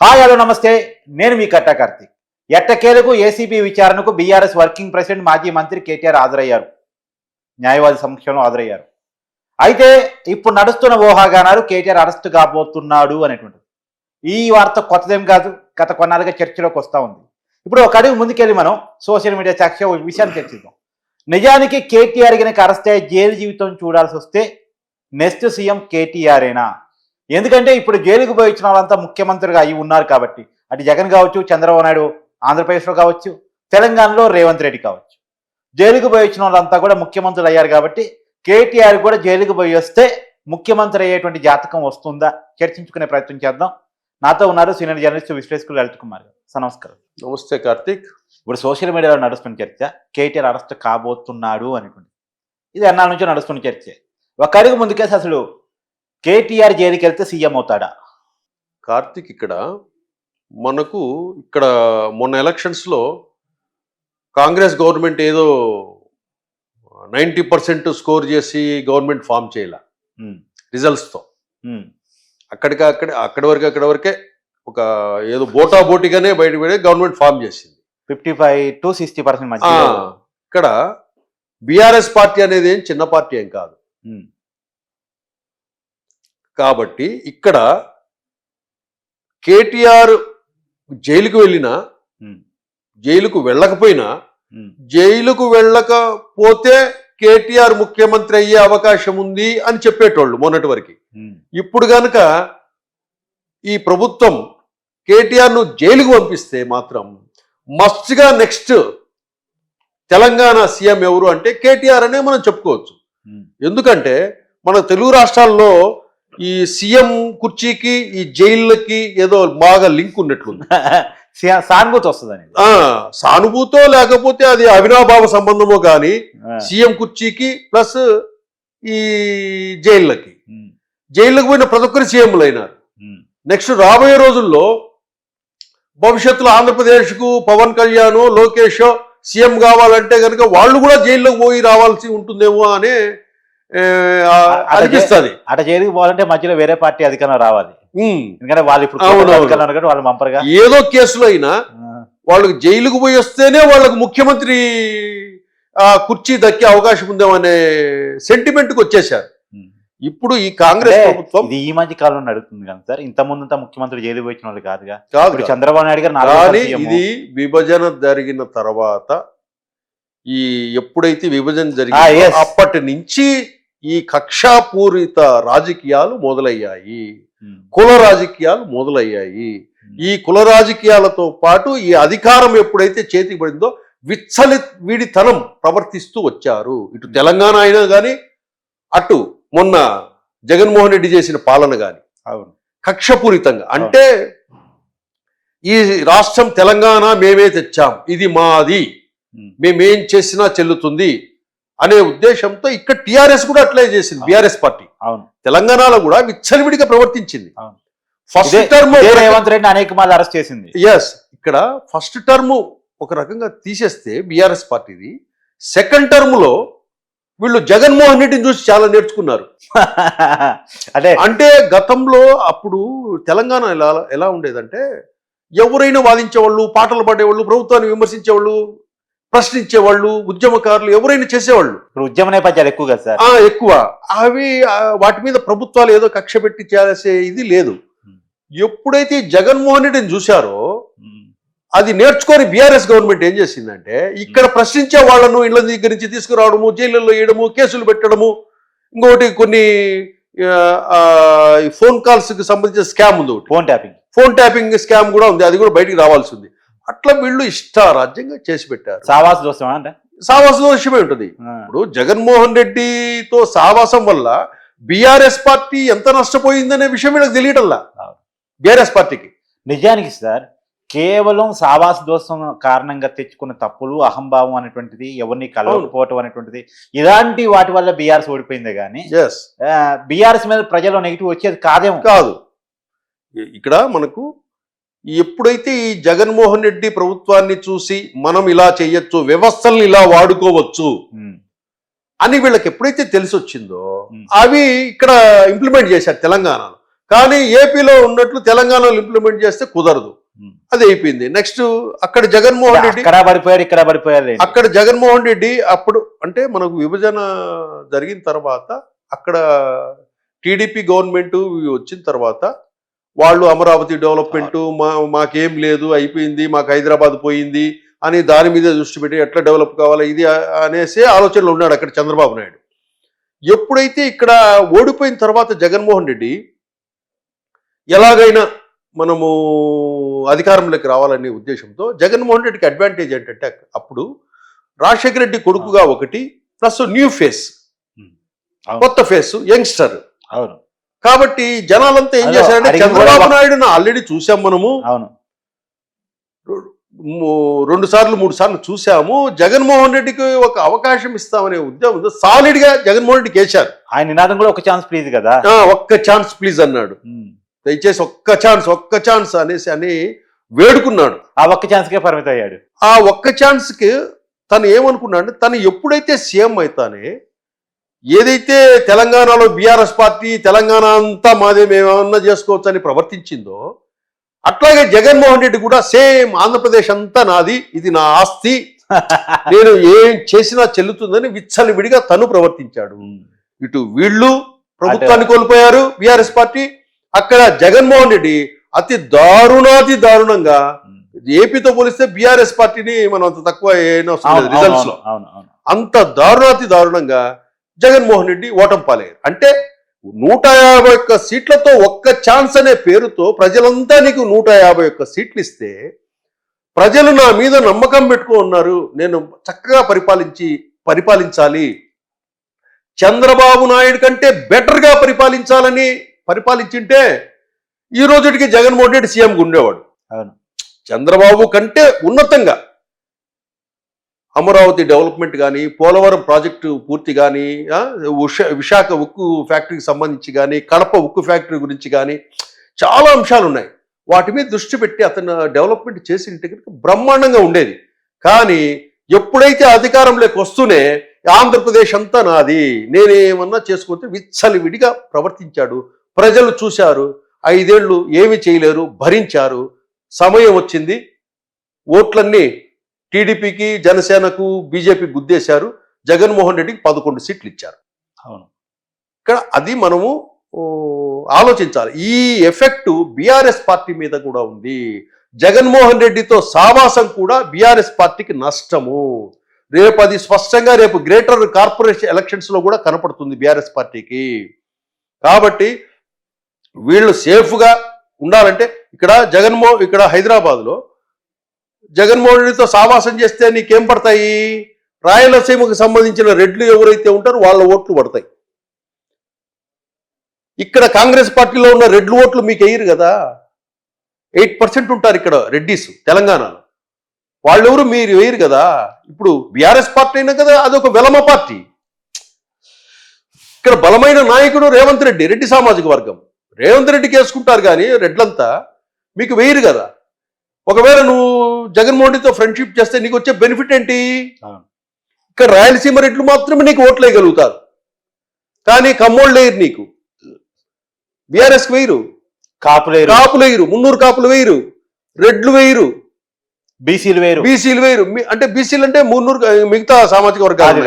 Hi hello నమస్తే. నేను మీ కట్ట కార్తీక్. ఎట్టకేలకు ఏసీబీ విచారణకు బీఆర్ఎస్ వర్కింగ్ ప్రెసిడెంట్ మాజీ మంత్రి కేటీఆర్ హాజరయ్యారు. న్యాయవాది సమక్షంలో హాజరయ్యారు. అయితే ఇప్పుడు నడుస్తున్న ఊహాగానాలు కేటీఆర్ అరెస్ట్ కాబోతున్నాడు అనేటువంటిది. ఈ వార్త కొత్తదేం కాదు గత కొన్నాళ్ళుగా చర్చలోకి వస్తూ ఉంది. ఇప్పుడు ఒక అడుగు ముందుకెళ్ళి మనం సోషల్ మీడియా సాక్షి ఒక విషయాన్ని చర్చిద్దాం. నిజానికి కేటీఆర్ కనుక అరెస్ట్ అయ్యే జైలు జీవితం చూడాల్సి వస్తే నెక్స్ట్ సీఎం కేటీఆరేనా? ఎందుకంటే ఇప్పుడు జైలుకు పోయి ఇచ్చిన వాళ్ళంతా ముఖ్యమంత్రిగా అయి ఉన్నారు కాబట్టి. అటు జగన్ కావచ్చు చంద్రబాబు నాయుడు ఆంధ్రప్రదేశ్లో కావచ్చు తెలంగాణలో రేవంత్ రెడ్డి కావచ్చు. జైలుకు పోయి వచ్చిన వాళ్ళంతా కూడా ముఖ్యమంత్రులు అయ్యారు కాబట్టి కేటీఆర్ కూడా జైలుకు పోయి వస్తే ముఖ్యమంత్రి అయ్యేటువంటి జాతకం వస్తుందా? చర్చించుకునే ప్రయత్నం చేద్దాం. నాతో ఉన్నారు సీనియర్ జర్నలిస్ట్ విశ్లేషకులు లలిత్ కుమార్ గారు. నమస్కారం. నమస్తే కార్తీక్. ఇప్పుడు సోషల్ మీడియాలో నడుస్తున్న చర్చ కేటీఆర్ అరెస్ట్ కాబోతున్నాడు అనుకుంది. ఇది ఎన్నాళ్ళ నుంచో నడుస్తున్న చర్చ. ఒక అడుగు ముందుకేసి అసలు కేటీఆర్ జైలుకి వెళ్తే సీఎం అవుతాడా? కార్తీక్ ఇక్కడ మనకు ఇక్కడ మొన్న ఎలక్షన్స్లో కాంగ్రెస్ గవర్నమెంట్ ఏదో నైంటీ పర్సెంట్ స్కోర్ చేసి గవర్నమెంట్ ఫామ్ చేయాల. రిజల్ట్స్తో. అక్కడికి అక్కడ అక్కడి వరకు అక్కడి వరకే ఒక ఏదో బోటా బోటిగానే బయట పడి గవర్నమెంట్ ఫామ్ చేసింది. Fifty five to sixty percent ఇక్కడ బీఆర్ఎస్ పార్టీ అనేది ఏం చిన్న పార్టీ ఏం కాదు. కాబట్టి ఇక్కడ కేటీఆర్ జైలుకు వెళ్ళినా జైలుకు వెళ్ళకపోయినా జైలుకు వెళ్ళకపోతే కేటీఆర్ ముఖ్యమంత్రి అయ్యే అవకాశం ఉంది అని చెప్పేటోళ్ళు మొన్నటి వరకు. ఇప్పుడు గనక ఈ ప్రభుత్వం కేటీఆర్ను జైలుకు పంపిస్తే మాత్రం మస్ట్గా నెక్స్ట్ తెలంగాణ సీఎం ఎవరు అంటే కేటీఆర్ అనే మనం చెప్పుకోవచ్చు. ఎందుకంటే మన తెలుగు రాష్ట్రాల్లో ఈ సీఎం కుర్చీకి ఈ జైళ్ళకి ఏదో బాగా లింక్ ఉన్నట్లుంది. సానుభూతి వస్తుందని ఆ సానుభూతో లేకపోతే అది అవినాభావ సంబంధమో కానీ సీఎం కుర్చీకి ప్లస్ ఈ జైళ్ళకి. జైళ్ళకు పోయిన ప్రతి ఒక్కరు సీఎంలు అయినారు. నెక్స్ట్ రాబోయే రోజుల్లో భవిష్యత్తులో ఆంధ్రప్రదేశ్కు పవన్ కళ్యాణ్ లోకేష్ సీఎం కావాలంటే కనుక వాళ్ళు కూడా జైల్లోకి పోయి రావాల్సి ఉంటుందేమో అనే అనిపిస్తుంది. అట జైలుకి పోవాలంటే మధ్యలో వేరే పార్టీ అధికారం రావాలి. ఎందుకంటే వాళ్ళు ఇప్పుడు వాళ్ళు మంపరుగా ఏదో కేసులో అయినా వాళ్ళకి జైలుకు పోయి వస్తేనే వాళ్ళకు ముఖ్యమంత్రి ఆ కుర్చీ దక్కే అవకాశం ఉందేమో అనే సెంటిమెంట్కి వచ్చేసారు ఇప్పుడు ఈ కాంగ్రెస్ ప్రభుత్వం ఇది ఈ మధ్య కాలంలో నడుస్తుంది కదా సార్. ఇంత ముందంతా ముఖ్యమంత్రి జైలు వచ్చిన వాళ్ళు కాదుగా. కాదు. చంద్రబాబు నాయుడు గారు. ఇది విభజన జరిగిన తర్వాత ఈ ఎప్పుడైతే విభజన జరిగిందో yes. అప్పటి నుంచి ఈ కక్షాపూరిత రాజకీయాలు మొదలయ్యాయి. కుల రాజకీయాలు మొదలయ్యాయి. ఈ కుల రాజకీయాలతో పాటు ఈ అధికారం ఎప్పుడైతే చేతికి పడిందో విచ్చలి వీడితనం ప్రవర్తిస్తూ వచ్చారు. ఇటు తెలంగాణ అయినా కానీ అటు మొన్న జగన్మోహన్ రెడ్డి చేసిన పాలన కానీ అవును. కక్షపూరితంగా. అంటే ఈ రాష్ట్రం తెలంగాణ మేమే తెచ్చాం. ఇది మాది. మేమేం చేసినా చెల్లుతుంది. అనే ఉద్దేశంతో ఇక్కడ టిఆర్ఎస్ కూడా అట్లే చేసింది బీఆర్ఎస్ పార్టీ. అవును. తెలంగాణలో కూడా విచ్చలవిడిగా ప్రవర్తించింది. ఫస్ట్ టర్మ్ రేవంత్ రెడ్డి అనేక మంది అరెస్ట్ చేసింది. ఎస్ ఇక్కడ ఫస్ట్ టర్మ్ ఒక రకంగా తీసేస్తే బీఆర్ఎస్ పార్టీది. సెకండ్ టర్మ్లో వీళ్ళు జగన్మోహన్ రెడ్డిని చూసి చాలా నేర్చుకున్నారు. అంటే అంటే గతంలో అప్పుడు తెలంగాణ ఎలా ఎలా ఉండేదంటే ఎవరైనా వాదించేవాళ్ళు పాటలు పాడేవాళ్ళు ప్రభుత్వాన్ని విమర్శించేవాళ్ళు ప్రశ్నించేవాళ్ళు ఉద్యమకారులు ఎవరైనా చేసేవాళ్ళు? ఇప్పుడు ఉద్యమ నేపథ్యాలు ఎక్కువ కదా సార్? ఆ ఎక్కువ. అవి ఆ, వాటి మీద ప్రభుత్వాలు ఏదో కక్ష పెట్టి చేసే ఇది లేదు. ఎప్పుడైతే ఈ జగన్మోహన్ రెడ్డిని చూశారో ఉమ్, అది నేర్చుకొని బీఆర్ఎస్ గవర్నమెంట్ ఏం చేసిందంటే ఇక్కడ ప్రశ్నించే వాళ్ళను ఇళ్ళ దగ్గర నుంచి తీసుకురావడము జైళ్ళల్లో వేయడము కేసులు పెట్టడము ఇంకొకటి కొన్ని ఆ, ఆ, ఈ ఫోన్ కాల్స్కి సంబంధించిన స్కామ్ ఉంది ఒకటి. Phone tapping. Phone tapping scam కూడా ఉంది. అది కూడా బయటికి రావాల్సి ఉంది. అట్లా వీళ్ళు ఇష్టారాజ్యంగా చేసి పెట్టారు. సావాస దోస్తమా అంటే? సావాస దోషమే ఉంటుంది. ఇప్పుడు జగన్మోహన్ రెడ్డితో సావాసం వల్ల బీఆర్ఎస్ పార్టీ ఎంత నష్టపోయిందనే విషయం వీళ్ళకి తెలియటల్లా. బీఆర్ఎస్ పార్టీకి. నిజానికి సార్ కేవలం సావాస దోషం కారణంగా తెచ్చుకున్న తప్పులు అహంభావం అనేటువంటిది ఎవరిని కలవకపోవటం అనేటువంటిది ఇలాంటి వాటి వల్ల బీఆర్ఎస్ ఓడిపోయిందే కానీ ఎస్ బీఆర్ఎస్ మీద ప్రజల్లో నెగిటివ్ వచ్చేది కాదేమో. కాదు. ఇక్కడ మనకు ఎప్పుడైతే ఈ జగన్మోహన్ రెడ్డి ప్రభుత్వాన్ని చూసి మనం ఇలా చేయొచ్చు వ్యవస్థల్ని ఇలా వాడుకోవచ్చు అని వీళ్ళకి ఎప్పుడైతే తెలిసి వచ్చిందో. అవి ఇక్కడ ఇంప్లిమెంట్ చేశారు తెలంగాణలో కానీ ఏపీలో ఉన్నట్లు తెలంగాణలో ఇంప్లిమెంట్ చేస్తే కుదరదు. అది అయిపోయింది నెక్స్ట్ అక్కడ జగన్మోహన్ రెడ్డి పడిపోయాడు ఇక్కడ పడిపోయాడు ఏంటి? అక్కడ జగన్మోహన్ రెడ్డి అప్పుడు అంటే మనకు విభజన జరిగిన తర్వాత అక్కడ టీడీపీ గవర్నమెంట్ వచ్చిన తర్వాత వాళ్ళు అమరావతి డెవలప్మెంట్ మా మాకేం లేదు అయిపోయింది మాకు హైదరాబాద్ పోయింది అని దాని మీద దృష్టి పెట్టి ఎట్లా డెవలప్ కావాలా ఇది అనేసి ఆలోచనలో ఉన్నాడు అక్కడ చంద్రబాబు నాయుడు. ఎప్పుడైతే ఇక్కడ ఓడిపోయిన తర్వాత జగన్మోహన్ రెడ్డి ఎలాగైనా మనము అధికారంలోకి రావాలనే ఉద్దేశంతో జగన్మోహన్ రెడ్డికి అడ్వాంటేజ్ ఏంటంటే అప్పుడు రాజశేఖర రెడ్డి కొడుకుగా ఒకటి ప్లస్ న్యూ ఫేస్. కొత్త ఫేస్ యంగ్స్టర్. అవును. కాబట్టి జనాలంతా ఏం చేశారంటే చంద్రబాబు నాయుడును ఆల్రెడీ చూసాం మనము. అవును. రెండు సార్లు మూడు సార్లు చూసాము జగన్మోహన్ రెడ్డికి ఒక అవకాశం ఇస్తామనే ఉద్యమం సాలిడ్గా జగన్మోహన్ రెడ్డికి వేశారు ఆయన నినాదం కూడా ఒక ఛాన్స్ ప్లీజ్ కదా? ఆ, ఒక్క ఛాన్స్ ప్లీజ్ అన్నాడు. దయచేసి ఒక్క ఛాన్స్ ఒక్క ఛాన్స్ అనేసి అని వేడుకున్నాడు. ఆ ఒక్క ఛాన్స్ కే పరిమితం అయ్యాడు ఆ ఒక్క ఛాన్స్కి తను ఏమనుకున్నాడు తను ఎప్పుడైతే సీఎం అవుతానే ఏదైతే తెలంగాణలో బీఆర్ఎస్ పార్టీ తెలంగాణ అంతా మాదే మేమేమన్నా చేసుకోవచ్చు అని ప్రవర్తించిందో అట్లాగే జగన్మోహన్ రెడ్డి కూడా సేమ్ ఆంధ్రప్రదేశ్ అంతా నాది ఇది నా ఆస్తి నేను ఏం చేసినా చెల్లుతుందని విచ్చలు విడిగా తను ప్రవర్తించాడు. ఇటు వీళ్ళు ప్రభుత్వాన్ని కోల్పోయారు బీఆర్ఎస్ పార్టీ అక్కడ జగన్మోహన్ రెడ్డి అతి దారుణాతి దారుణంగా. ఏపీతో పోలిస్తే బీఆర్ఎస్ పార్టీని మనం అంత తక్కువ రిజల్ట్స్లో అంత దారుణాతి దారుణంగా జగన్మోహన్ రెడ్డి ఓటం పాలయ్యారు అంటే నూట యాభై ఒక్క సీట్లతో ఒక్క ఛాన్స్ అనే పేరుతో ప్రజలంతా నీకు నూట యాభై ఒక్క సీట్లు ఇస్తే ప్రజలు నా మీద నమ్మకం పెట్టుకో ఉన్నారు. నేను చక్కగా పరిపాలించి పరిపాలించాలి. చంద్రబాబు నాయుడు కంటే బెటర్గా పరిపాలించాలని పరిపాలించింటే ఈ రోజుటికి జగన్మోహన్ రెడ్డి సీఎంగా ఉండేవాడు. చంద్రబాబు కంటే ఉన్నతంగా అమరావతి డెవలప్మెంట్ కానీ పోలవరం ప్రాజెక్టు పూర్తి కానీ విశాఖ ఉక్కు ఫ్యాక్టరీకి సంబంధించి కానీ కడప ఉక్కు ఫ్యాక్టరీ గురించి కానీ చాలా అంశాలు ఉన్నాయి. వాటి మీద దృష్టి పెట్టి అతను డెవలప్మెంట్ చేసి కనుక బ్రహ్మాండంగా ఉండేది. కానీ ఎప్పుడైతే అధికారంలోకి వస్తూనే ఆంధ్రప్రదేశ్ అంతా నాది నేనేమన్నా చేసుకుంటే విచ్చలి విడిగా ప్రవర్తించాడు. ప్రజలు చూశారు ఐదేళ్ళు ఏమి చేయలేరు భరించారు. సమయం వచ్చింది ఓట్లన్నీ టీడీపీకి జనసేనకు బీజేపీ గుద్దేశారు. జగన్మోహన్ రెడ్డికి పదకొండు సీట్లు ఇచ్చారు అవును. ఇక్కడ అది మనము ఆలోచించాలి. ఈ ఎఫెక్ట్ బీఆర్ఎస్ పార్టీ మీద కూడా ఉంది. జగన్మోహన్ రెడ్డితో సావాసం కూడా బీఆర్ఎస్ పార్టీకి నష్టము. రేపు అది స్పష్టంగా రేపు గ్రేటర్ కార్పొరేషన్ ఎలక్షన్స్లో కూడా కనపడుతుంది బీఆర్ఎస్ పార్టీకి. కాబట్టి వీళ్ళు సేఫ్గా ఉండాలంటే ఇక్కడ జగన్మో ఇక్కడ హైదరాబాద్లో జగన్మోహన్ సావాసం చేస్తే నీకేం పడతాయి? రాయలసీమకు సంబంధించిన రెడ్లు ఎవరైతే ఉంటారో వాళ్ళ ఓట్లు పడతాయి. ఇక్కడ కాంగ్రెస్ పార్టీలో ఉన్న రెడ్లు ఓట్లు మీకు వేయరు కదా? ఎయిట్ పర్సెంట్ ఉంటారు ఇక్కడ రెడ్డిస్ తెలంగాణలో. వాళ్ళెవరు మీరు వేయరు కదా? ఇప్పుడు బీఆర్ఎస్ పార్టీ అయినా కదా అదొక వెలమ పార్టీ. ఇక్కడ బలమైన నాయకుడు రేవంత్ రెడ్డి రెడ్డి సామాజిక వర్గం. రేవంత్ రెడ్డికి వేసుకుంటారు కానీ రెడ్లంతా మీకు వేయరు కదా? ఒకవేళ నువ్వు జగన్మోహన్ రెడ్డితో ఫ్రెండ్షిప్ చేస్తే నీకు వచ్చే బెనిఫిట్ ఏంటి. ఇక్కడ రాయలసీమ రెడ్లు మాత్రమే నీకు ఓట్లు వేయగలుగుతారు. కానీ కమ్మోళ్ళు వేయరు నీకు. బీఆర్ఎస్ వేయరు. కాపులేరు కాపులు వేయరు. మున్నూరు కాపులు వేయరు. రెడ్లు వేయరు. బీసీలు వేరు బీసీలు వేయరు. అంటే బీసీలు అంటే మున్నూరు మిగతా సామాజిక వర్గాలు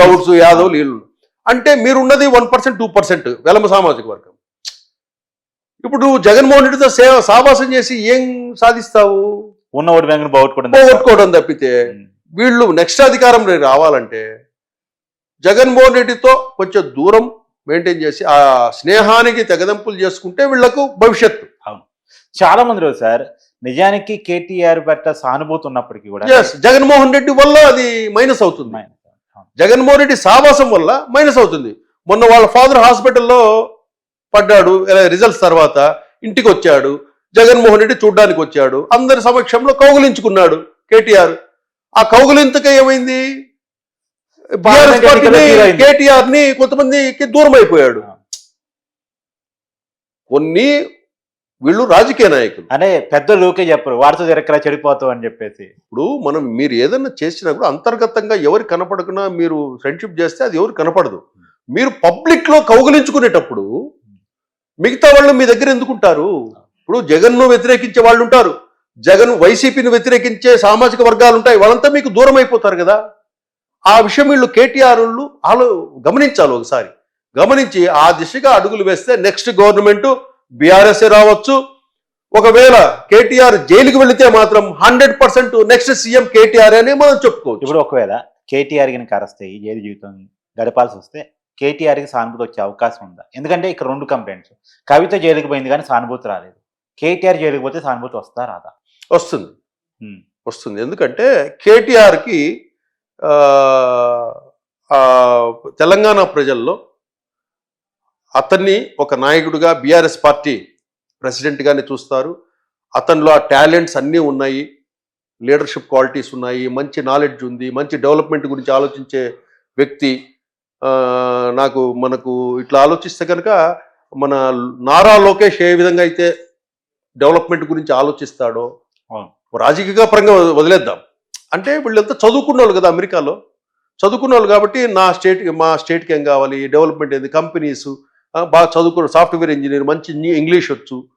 గౌడ్స్ యాదవులు వీళ్ళు. అంటే మీరున్నది one percent two percent Velama సామాజిక వర్గం. ఇప్పుడు జగన్మోహన్ రెడ్డితో సేవ సావాసం చేసి ఏం సాధిస్తావు? ఉన్న ఓటు బ్యాంకును బాగొట్టుకోవడం పోగొట్టుకోవడం తప్పితే వీళ్ళు నెక్స్ట్ అధికారం రావాలంటే జగన్మోహన్ రెడ్డితో కొంచెం దూరం మెయింటైన్ చేసి ఆ స్నేహానికి తెగదంపులు చేసుకుంటే వీళ్ళకు భవిష్యత్తు. చాలా మంది రోజు సార్ నిజానికి కేటీఆర్ పట్ల సానుభూతి ఉన్నప్పటికీ కూడా జగన్మోహన్ రెడ్డి వల్ల అది మైనస్ అవుతుంది. జగన్మోహన్ రెడ్డి సావాసం వల్ల మైనస్ అవుతుంది. మొన్న వాళ్ళ ఫాదర్ హాస్పిటల్లో పడ్డాడు రిజల్ట్స్ తర్వాత ఇంటికి వచ్చాడు జగన్మోహన్ రెడ్డి చూడ్డానికి వచ్చాడు అందరి సమక్షంలో కౌగులించుకున్నాడు కేటీఆర్. ఆ కౌగులింతక ఏమైంది. కేటీఆర్ని కొంతమందికి దూరం అయిపోయాడు కొన్ని వీళ్ళు రాజకీయ నాయకులు. అంటే పెద్దలు ఊకే చెప్పరు వాడితో తిరక్కలా చెడిపోతావు అని చెప్పేసి. ఇప్పుడు మనం మీరు ఏదైనా చేసినా కూడా అంతర్గతంగా ఎవరు కనపడకున్నా మీరు ఫ్రెండ్షిప్ చేస్తే అది ఎవరు కనపడదు. మీరు పబ్లిక్లో కౌగిలించుకునేటప్పుడు మిగతా వాళ్ళు మీ దగ్గర ఎందుకుంటారు? ఇప్పుడు జగన్ను వ్యతిరేకించే వాళ్ళు ఉంటారు. జగన్ వైసీపీని వ్యతిరేకించే సామాజిక వర్గాలు ఉంటాయి. వాళ్ళంతా మీకు దూరం అయిపోతారు కదా. ఆ విషయం వీళ్ళు కేటీఆర్ వాళ్ళు ఆలో గమనించాలి ఒకసారి. గమనించి ఆ దిశగా అడుగులు వేస్తే నెక్స్ట్ గవర్నమెంట్ బీఆర్ఎస్ రావచ్చు. ఒకవేళ కేటీఆర్ జైలుకి వెళితే మాత్రం hundred percent next CM KTR అని మనం చెప్పుకోవచ్చు. ఇప్పుడు ఒకవేళ కేటీఆర్ కనుక కరస్తే ఈ జైలు జీవితం గడపాల్సి వస్తే కేటీఆర్కి సానుభూతి వచ్చే అవకాశం ఉందా? ఎందుకంటే ఇక్కడ రెండు కంప్లైంట్స్. కవిత జైలుకి పోయింది కానీ సానుభూతి రాలేదు. కేటీఆర్ జైలుకి పోతే సానుభూతి వస్తా రాదా? వస్తుంది. వస్తుంది. ఎందుకంటే కేటీఆర్కి తెలంగాణ ప్రజల్లో అతన్ని ఒక నాయకుడిగా బీఆర్ఎస్ పార్టీ ప్రెసిడెంట్గానే చూస్తారు. అతనిలో ఆ టాలెంట్స్ అన్నీ ఉన్నాయి. లీడర్షిప్ క్వాలిటీస్ ఉన్నాయి. మంచి నాలెడ్జ్ ఉంది. మంచి డెవలప్మెంట్ గురించి ఆలోచించే వ్యక్తి నాకు మనకు ఇట్లా ఆలోచిస్తే కనుక మన నారా లోకేష్ ఏ విధంగా అయితే డెవలప్మెంట్ గురించి ఆలోచిస్తాడో. రాజకీయ పరంగా వదిలేద్దాం. అంటే వీళ్ళంతా చదువుకున్న వాళ్ళు కదా అమెరికాలో. చదువుకున్న వాళ్ళు కాబట్టి నా స్టేట్ మా స్టేట్కి ఏం కావాలి? డెవలప్మెంట్ ఏంది? కంపెనీస్ బాగా చదువుకున్న సాఫ్ట్వేర్ ఇంజనీర్ మంచి ఇంగ్లీ- ఇంగ్లీష్ వచ్చు.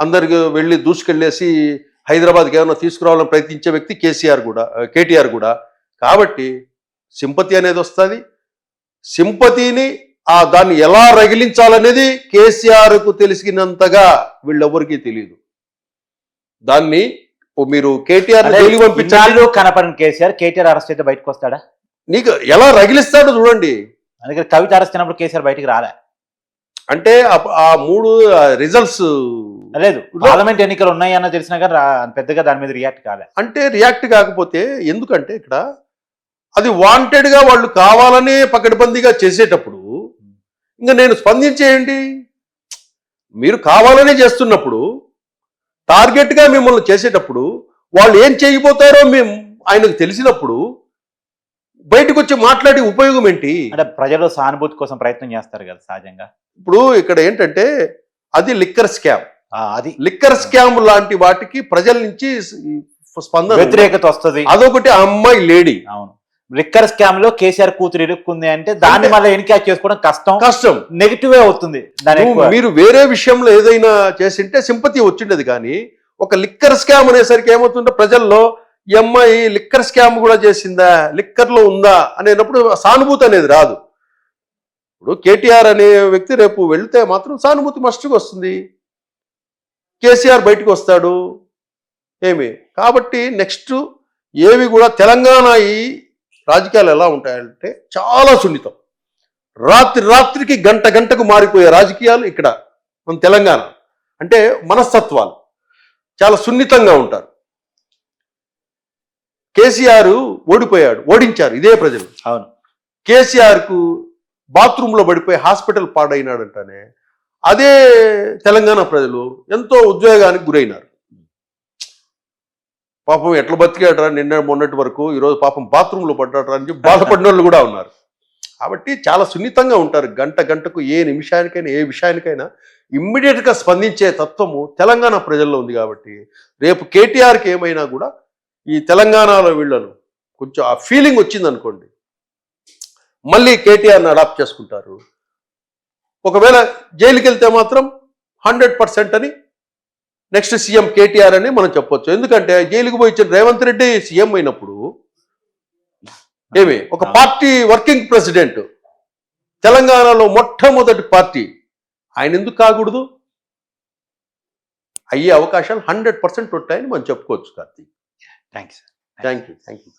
అందరికి వెళ్ళి దూసుకెళ్ళేసి హైదరాబాద్కి ఏమైనా తీసుకురావాలని ప్రయత్నించే వ్యక్తి కేసీఆర్ కూడా కేటీఆర్ కూడా. కాబట్టి సింపతి అనేది వస్తుంది సింపతిని ఆ దాన్ని ఎలా రగిలించాలనేది కేసీఆర్కు తెలిసినంతగా వీళ్ళెవ్వరికీ తెలియదు దాన్ని ఓ మీరు కేటీఆర్ పంపించాలి కనపడిన కేసీఆర్ కేటీఆర్ అరెస్ట్ అయితే బయటకు వస్తాడా? నీకు ఎలా రగిలిస్తాడో చూడండి. అందుకని కవిత అరెస్ట్ అయినప్పుడు కేసీఆర్ బయటికి రాలే. అంటే ఆ- మూడు రిజల్ట్స్ లేదు పార్లమెంట్ ఎన్నికలు ఉన్నాయి అన్న తెలిసినా కానీ పెద్దగా దాని మీద రియాక్ట్ కాలే. అంటే రియాక్ట్ కాకపోతే ఎందుకంటే ఇక్కడ అది వాంటెడ్గా వాళ్ళు కావాలనే పకడ్బందీగా చేసేటప్పుడు ఇంకా నేను స్పందించేయండి మీరు కావాలనే చేస్తున్నప్పుడు టార్గెట్గా మిమ్మల్ని చేసేటప్పుడు వాళ్ళు ఏం చేయబోతారో మేము ఆయనకు తెలిసినప్పుడు బయటకు వచ్చి మాట్లాడే ఉపయోగం ఏంటి? అంటే ప్రజలు సానుభూతి కోసం ప్రయత్నం చేస్తారు కదా సహజంగా. ఇప్పుడు ఇక్కడ ఏంటంటే అది లిక్కర్ స్కామ్. అది. లిక్కర్ స్కామ్ లాంటి వాటికి ప్రజల నుంచి స్పందన వ్యతిరేకత వస్తుంది. అదొకటి ఆ అమ్మాయి లేడీ. అవును. లిక్కర్ స్కామ్లో కేసీఆర్ కూతురు ఇరుక్కుంది అంటే దాన్ని మళ్ళీ ఎన్నిక చేసుకోవడం కష్టం. కష్టం. నెగిటివ్ అవుతుంది. మీరు వేరే విషయంలో ఏదైనా చేసింటే సింపతి వచ్చిండదు కానీ ఒక లిక్కర్ స్కామ్ అనేసరికి ఏమవుతుందో ప్రజల్లో ఈ అమ్మాయి లిక్కర్ స్కామ్ కూడా చేసిందా? లిక్కర్లో ఉందా? అనేటప్పుడు సానుభూతి అనేది రాదు. ఇప్పుడు కేటీఆర్ అనే వ్యక్తి రేపు వెళ్తే మాత్రం సానుభూతి మస్ట్గా వస్తుంది. కేసీఆర్ బయటకు వస్తాడు. ఏమి? కాబట్టి నెక్స్ట్ ఏవి కూడా తెలంగాణ ఈ రాజకీయాలు ఎలా ఉంటాయంటే చాలా సున్నితం. రాత్రి రాత్రికి గంట గంటకు మారిపోయే రాజకీయాలు ఇక్కడ మన తెలంగాణ. అంటే మనస్తత్వాలు. చాలా సున్నితంగా ఉంటారు. కేసీఆర్ ఓడిపోయాడు ఓడించారు ఇదే ప్రజలు. అవును. కేసీఆర్కు బాత్రూంలో పడిపోయి హాస్పిటల్ పాడైనాడంటనే అదే తెలంగాణ ప్రజలు ఎంతో ఉద్వేగానికి గురైనారు. పాపం ఎట్లా బతికాడరా నిన్న మొన్నటి వరకు ఈరోజు పాపం బాత్రూంలో పడ్డాడరా అని చెప్పి బాధపడిన వాళ్ళు కూడా ఉన్నారు. కాబట్టి చాలా సున్నితంగా ఉంటారు. గంట గంటకు ఏ నిమిషానికైనా ఏ విషయానికైనా ఇమ్మీడియట్గా స్పందించే తత్వము తెలంగాణ ప్రజల్లో ఉంది కాబట్టి రేపు కేటీఆర్కి ఏమైనా కూడా ఈ తెలంగాణలో వీళ్ళను కొంచెం ఆ ఫీలింగ్ వచ్చింది అనుకోండి మళ్ళీ కేటీఆర్ని అడాప్ట్ చేసుకుంటారు. ఒకవేళ జైలుకి వెళ్తే మాత్రం హండ్రెడ్ పర్సెంట్ అని నెక్స్ట్ సీఎం కేటీఆర్ అని మనం చెప్పొచ్చు. ఎందుకంటే జైలుకు పోయి ఇచ్చిన రేవంత్ రెడ్డి సీఎం అయినప్పుడు ఏమి? ఒక పార్టీ వర్కింగ్ ప్రెసిడెంట్. తెలంగాణలో మొట్టమొదటి పార్టీ. ఆయన ఎందుకు కాకూడదు? అయ్యే అవకాశాలు హండ్రెడ్ పర్సెంట్ ఉంటాయని మనం చెప్పుకోవచ్చు Karthik. Thanks thank you thank you